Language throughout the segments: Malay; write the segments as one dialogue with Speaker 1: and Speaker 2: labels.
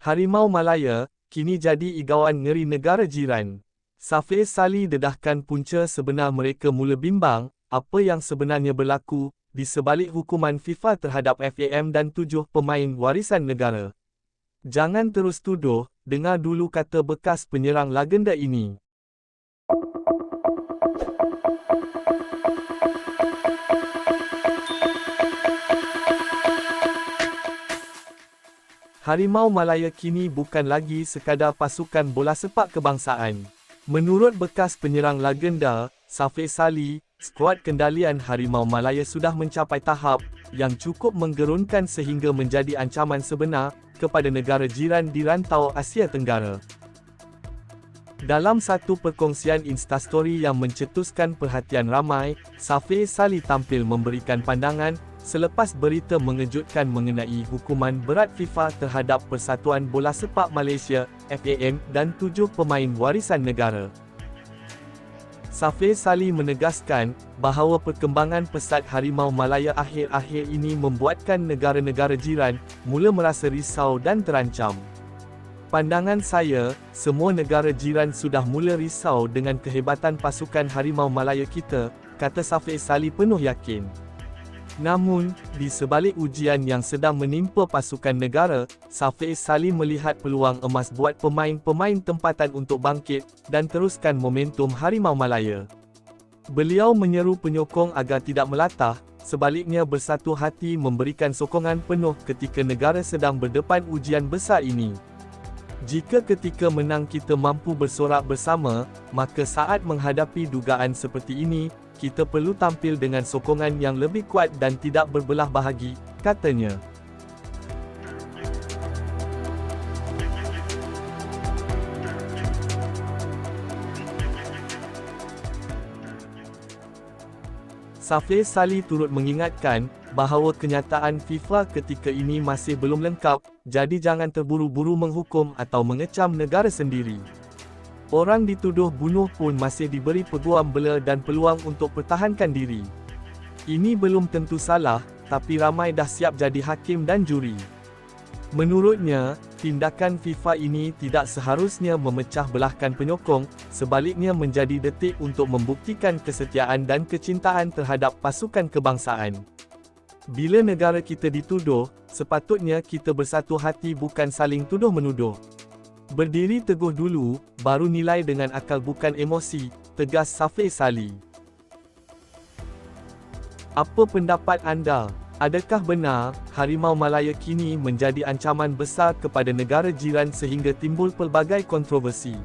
Speaker 1: Harimau Malaya, kini jadi igawan ngeri negara jiran. Safiq Sali dedahkan punca sebenar mereka mula bimbang, apa yang sebenarnya berlaku, di sebalik hukuman FIFA terhadap FAM dan tujuh pemain warisan negara. Jangan terus tuduh, dengar dulu kata bekas penyerang legenda ini. Harimau Malaya kini bukan lagi sekadar pasukan bola sepak kebangsaan. Menurut bekas penyerang legenda, Safiq Sali, skuad kendalian Harimau Malaya sudah mencapai tahap yang cukup menggerunkan sehingga menjadi ancaman sebenar kepada negara jiran di rantau Asia Tenggara. Dalam satu perkongsian instastory yang mencetuskan perhatian ramai, Safiq Sali tampil memberikan pandangan selepas berita mengejutkan mengenai hukuman berat FIFA terhadap Persatuan Bola Sepak Malaysia FAM dan tujuh pemain warisan negara. Safir Sali menegaskan bahawa perkembangan pesat Harimau Malaya akhir-akhir ini membuatkan negara-negara jiran mula merasa risau dan terancam. Pandangan saya, semua negara jiran sudah mula risau dengan kehebatan pasukan Harimau Malaya kita, kata Safir Sali penuh yakin. Namun, di sebalik ujian yang sedang menimpa pasukan negara, Safiq Salim melihat peluang emas buat pemain-pemain tempatan untuk bangkit dan teruskan momentum Harimau Malaya. Beliau menyeru penyokong agar tidak melatah, sebaliknya bersatu hati memberikan sokongan penuh ketika negara sedang berdepan ujian besar ini. Jika ketika menang kita mampu bersorak bersama, maka saat menghadapi dugaan seperti ini, kita perlu tampil dengan sokongan yang lebih kuat dan tidak berbelah bahagi, katanya. Safir Sali turut mengingatkan bahawa kenyataan FIFA ketika ini masih belum lengkap, jadi jangan terburu-buru menghukum atau mengecam negara sendiri. Orang dituduh bunuh pun masih diberi peguam bela dan peluang untuk pertahankan diri. Ini belum tentu salah, tapi ramai dah siap jadi hakim dan juri. Menurutnya, tindakan FIFA ini tidak seharusnya memecah belahkan penyokong, sebaliknya menjadi detik untuk membuktikan kesetiaan dan kecintaan terhadap pasukan kebangsaan. Bila negara kita dituduh, sepatutnya kita bersatu hati bukan saling tuduh-menuduh. Berdiri teguh dulu, baru nilai dengan akal bukan emosi, tegas Safi Sali. Apa pendapat anda? Adakah benar, Harimau Malaya kini menjadi ancaman besar kepada negara jiran sehingga timbul pelbagai kontroversi?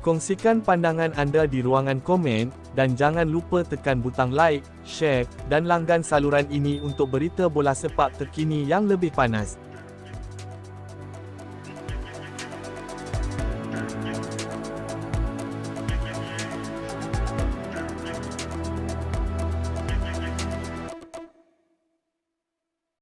Speaker 1: Kongsikan pandangan anda di ruangan komen, dan jangan lupa tekan butang like, share, dan langgan saluran ini untuk berita bola sepak terkini yang lebih panas.